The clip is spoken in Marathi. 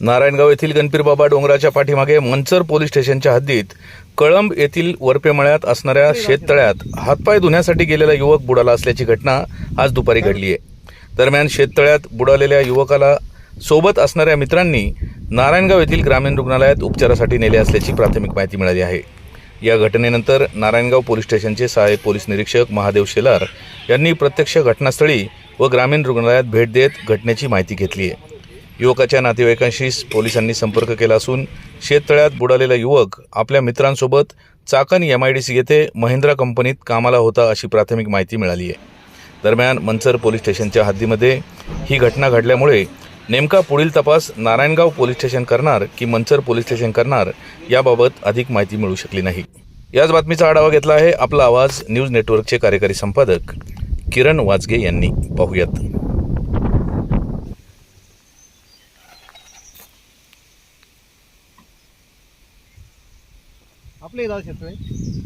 नारायणगाव येथील गणपीरबाबा डोंगराच्या पाठीमागे मंचर पोलीस स्टेशनच्या हद्दीत कळंब येथील वरपेमळ्यात असणाऱ्या शेततळ्यात हातपाय धुण्यासाठी गेलेला युवक बुडाला असल्याची घटना आज दुपारी घडली आहे दरम्यान शेततळ्यात बुडालेल्या युवकाला सोबत असणाऱ्या मित्रांनी नारायणगाव येथील ग्रामीण रुग्णालयात उपचारासाठी नेले असल्याची प्राथमिक माहिती मिळाली आहे. या घटनेनंतर नारायणगाव पोलीस स्टेशनचे सहाय्यक पोलीस निरीक्षक महादेव शेलार यांनी प्रत्यक्ष घटनास्थळी व ग्रामीण रुग्णालयात भेट देत घटनेची माहिती घेतली आहे युवकाच्या नातेवाईकांशी पोलिसांनी संपर्क केला असून शेततळ्यात बुडालेला युवक आपल्या मित्रांसोबत Chakan M I D C येथे महिंद्रा कंपनीत कामाला होता अशी प्राथमिक माहिती मिळाली आहे. दरम्यान मंचर पोलीस स्टेशनच्या हद्दीमध्ये ही घटना घडल्यामुळे नेमका पुढील तपास नारायणगाव पोलीस स्टेशन करणार की मंचर पोलीस स्टेशन करणार याबाबत अधिक माहिती मिळू शकली नाही. याच बातमीचा आढावा घेतला आहे आपला आवाज न्यूज नेटवर्कचे कार्यकारी संपादक किरण वाजगे यांनी. पाहूयात. आपले दादा शेतकरी